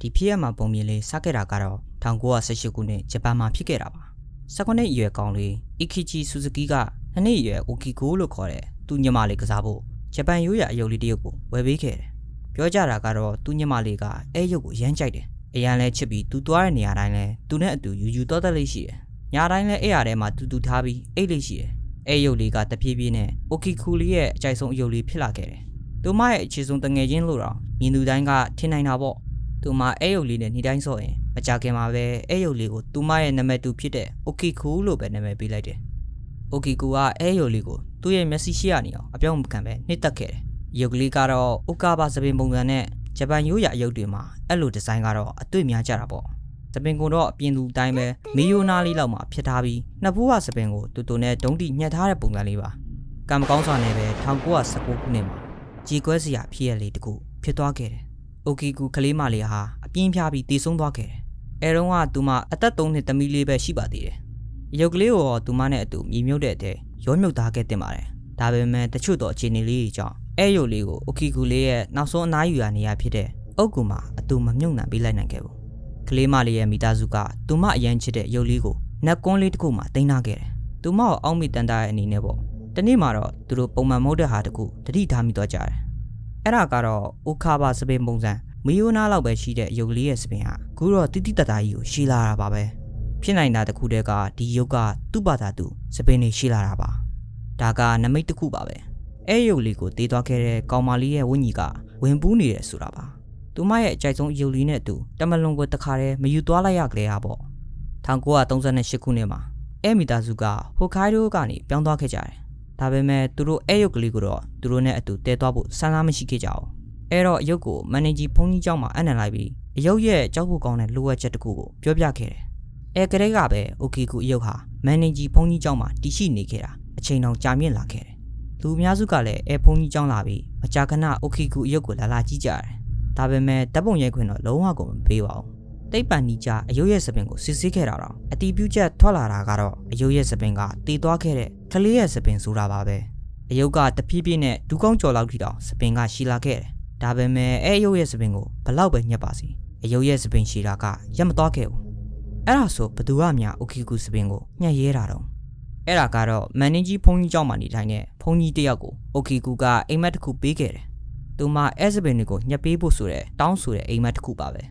ဒီဖြစ်ရမှာပုံမြင်လေးစခဲ့တာကတော့1918ခုနှစ်ဂျပန်မှာဖြစ်ခဲ့တာပါ19နှစ်အရွယ်ကောင်လေးအီခီချီဆူဇူကီကနှစ်နှစ်အရွယ်အိုကီကိုလို့ခေါ်တဲ့သူညမလေးကစားဖို့ဂျပန်ရိုးရာအယုတ်လေးတစ်ရုပ်ကိုဝယ်ပေးခဲ့တယ်ပြောကြတာကတော့သူညမလေးကအဲရုပ်ကိုရမ်းကြိုက်တယ်အရန်လဲချစ်ပြီးသူသွားတဲ့နေရာတိုင်းလဲသူနဲ့အတူယူယူတော့တက်လေးရှိတယ်ညတိုင်းလဲအဲ့ရထဲမှာတူတူထားပြီးအိတ်လေးရှိတယ်အဲရုပ်လေးကတပြေးပြေးနဲ့အိုကီကူလေးရဲ့အကြိုက်ဆုံးအယုတ်လေးဖြစ်လာခဲ့တယ်သူမရဲ့အခြေဆုံးတငယ်ချင်းလို့တော့မြင်သူတိုင်းကထင်နိုင်တာပေါ့ သူမအဲရုပ်လေးနဲ့နေတိုင်းဆော့ရင်မကြခင်မှာပဲအဲရုပ်လေးကိုသူမရဲ့နာမည်တူဖြစ်တဲ့ Okiku လို့ပဲနာမည်ပေးလိုက်တယ်။ Okiku ကအဲရုပ်လေးကိုသူ့ရဲ့မျက်စိရှိရနေအောင်အပြောင်းမခံပဲနှိပ်တက်ခဲ့တယ်။ရုပ်ကလေးကတော့ Okaba သပင်ပုံစံနဲ့ဂျပန်ရိုးရာအယုတ်တွေမှာအဲ့လိုဒီဇိုင်းကတော့အတွေ့များကြတာပေါ့။သပင်ကတော့အပြင်သူအတိုင်းပဲမီယိုနာလေးလောက်မှာဖြစ်ထားပြီးနှစ်ဖူးကသပင်ကိုတူတူနဲ့ဒုံးတိညှက်ထားတဲ့ပုံစံလေးပါ။ကံမကောင်းစွာနဲ့ပဲ1919ခုနှစ်မှာကြီးကွဲစရာဖြစ်ရလေးတစ်ခုဖြစ်သွားခဲ့တယ်။ အိုကီကူကလေးမလေးဟာအပြင်းပြပြီးတည်ဆုံးသွားခဲ့တယ်။အဲတုန်းကသူမအသက်3နှစ်သမီးလေးပဲရှိပါသေးတယ်။ရုပ်ကလေးကိုတော့သူမနဲ့အတူမြေမြုပ်တဲ့အတဲ့ရောမြုပ်သားခဲ့တင်ပါတယ်။ဒါပေမဲ့တချို့တော့အခြေအနေလေးတွေကြောင့်အဲရုပ်လေးကိုအိုကီကူလေးရဲ့နောက်ဆုံးအနားယူရနေရဖြစ်တဲ့အုတ်ကူမှာအတူမမြုပ်နှံပေးလိုက်နိုင်ခဲ့ဘူး။ကလေးမလေးရဲ့မိသားစုကသူမအရန်ချစ်တဲ့ရုပ်လေးကိုနက်ကွန်းလေးတစ်ခုမှတင်ထားခဲ့တယ်။သူမကိုအောက်မိတန်တာရဲ့အနေနဲ့ပေါ့။တနေ့မှာတော့သူတို့ပုံမှန်မဟုတ်တဲ့ဟာတစ်ခုတတိထားမိတော့ကြတယ်။ အဲ့ဒါကတော့အိုခါဘာစပင်ပုံစံမီယိုနာလောက်ပဲရှိတဲ့ရုပ်ကလေးရဲ့စပင်ဟာအခုတော့တိတိတတ်တာကြီးကိုရှည်လာတာပါပဲဖြစ်နိုင်တာတစ်ခုတည်းကဒီရုပ်ကသူ့ဘာသာသူစပင်တွေရှည်လာတာပါဒါကနမိတ်တစ်ခုပါပဲအဲ့ရုပ်လေးကိုတေးသွားခဲ့တဲ့ကောင်မလေးရဲ့ဝိညာဉ်ကဝင်ပူးနေတယ်ဆိုတာပါသူမရဲ့အကြိုက်ဆုံးရုပ်လေးနဲ့အတူတမလွန်ကိုတခါတည်းမယူသွားလိုက်ရကြလေဟာပေါ့1938ခုနှစ်မှာအဲမီတာစုကဟိုခိုင်ဒိုကနေပြောင်းသွားခဲ့ကြတယ် ဒါပေမဲ့သူတို့အဲရုပ်ကလေးကိုတော့သူတို့နဲ့အတူတဲသွားဖို့စမ်းစားမရှိခဲ့ကြဘူးအဲ့တော့အယုတ်ကိုမန်နေဂျီဖုန်းကြီးကျောင်းမှာအနှံလိုက်ပြီးအယုတ်ရဲ့ကြောက်ဖို့ကောင်းတဲ့လိုအပ်ချက်တစ်ခုကိုပြောပြခဲ့တယ်အဲကလေးကပဲအိုကီကူအယုတ်ဟာမန်နေဂျီဖုန်းကြီးကျောင်းမှာတည်ရှိနေခဲ့တာအချိန်တောင်ကြာမြင့်လာခဲ့တယ်လူအများစုကလည်းအဲဖုန်းကြီးကျောင်းလာပြီးမကြာခဏအိုကီကူအယုတ်ကိုလာလာကြည့်ကြတယ်ဒါပေမဲ့တပ်ပုံရဲခွင်တော့လုံးဝကိုမပေးပါဘူး သိပ္ပံနီကြအယုတ်ရဲ့စပင်ကိုစစ်ဆေးခဲ့တာတော့အတီးပြုချက်ထွက်လာတာကတော့အယုတ်ရဲ့စပင်ကတည်သွားခဲ့တဲ့ကလေးရဲ့စပင်ဆိုတာပါပဲအယုတ်ကတဖြည်းဖြည်းနဲ့ဒူးကောင်းကျော်လောက်ထိတောင်စပင်ကရှိလာခဲ့တယ်ဒါပေမဲ့အဲ့အယုတ်ရဲ့စပင်ကိုဘလောက်ပဲညက်ပါစီအယုတ်ရဲ့စပင်ရှိတာကရက်မသွားခဲ့ဘူးအဲ့ဒါဆိုဘသူကများအိုကီကူစပင်ကိုညှက်ရဲတာတော့အဲ့ဒါကတော့မန်နေကြီးဖုန်ကြီးကြောင့်မှနေထိုင်တဲ့ဖုန်ကြီးတယောက်ကိုအိုကီကူကအိမ်မက်တစ်ခုပေးခဲ့တယ်သူမအဲ့စပင်တွေကိုညှက်ပေးဖို့ဆိုတဲ့တောင်းဆိုတဲ့အိမ်မက်တစ်ခုပါပဲ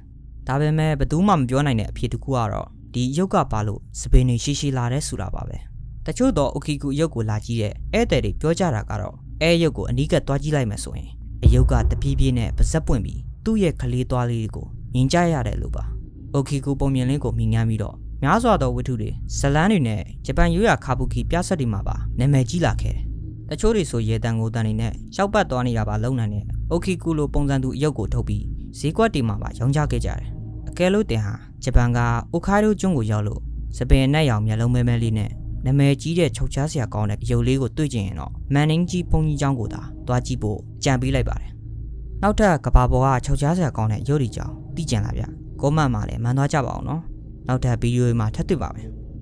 ဒါပေမဲ့ဘသူမှမပြောနိုင်တဲ့အဖြစ်တစ်ခုကတော့ဒီရုပ်ကပါလို့စပင်တွေရှည်ရှည်လာတဲ့ဆိုတာပါပဲတချို့တော့အိုကီကူရုပ်ကိုလာကြည့်တဲ့ဧည့်သည်တွေပြောကြတာကတော့အဲရုပ်ကိုအနီးကပ်သွားကြည့်လိုက်မယ်ဆိုရင်အယုတ်ကတပြေးပြေးနဲ့ပါဇက်ပွင့်ပြီးသူ့ရဲ့ကလေးသွားလေးကိုမြင်ကြရတယ်လို့ပါ။အိုကီကူပုံမြင်လေးကိုမြင်ငမ်းပြီးတော့များစွာသောဝတ္ထုတွေဇလန်းတွေနဲ့ဂျပန်ရိုးရာခါဘူကီပြဆက်တွေမှာပါနာမည်ကြီးလာခဲ့တယ်။တချို့တွေဆိုရေတန်ကိုတန်တွေနဲ့ရှောက်ပတ်သွားနေတာပါလုံနိုင်တဲ့အိုကီကူလိုပုံစံသူအယုတ်ကိုထုတ်ပြီးဈေးကွက်တွေမှာပါရောင်းချခဲ့ကြတယ်။အ ကဲလို့တင်ဟာဂျပန်ကအိုခိုရိုကျွန်းကိုရောက်လို့စပင်အနက်ရောင်မျက်လုံးမဲမဲလေးနဲ့နာမည်ကြီးတဲ့ချုပ်ချားစရာကောင်းတဲ့ရုပ်လေးကိုတွေ့ကျင်ရင်တော့မန်နင်းကြီးဘုံကြီးကျောင်းကိုသာတွားကြည့်ဖို့ကြံပေးလိုက်ပါတယ်။နောက်ထပ်ကဘာပေါ်ကချုပ်ချားစရာကောင်းတဲ့ရုပ်ဒီကျောင်းသိကျင်လာဗျ။ကောမန့်မှာလည်းမန်သွားကြပါအောင်နော်။နောက်ထပ်ဗီဒီယိုမှာထပ်တွေ့ပါမယ်။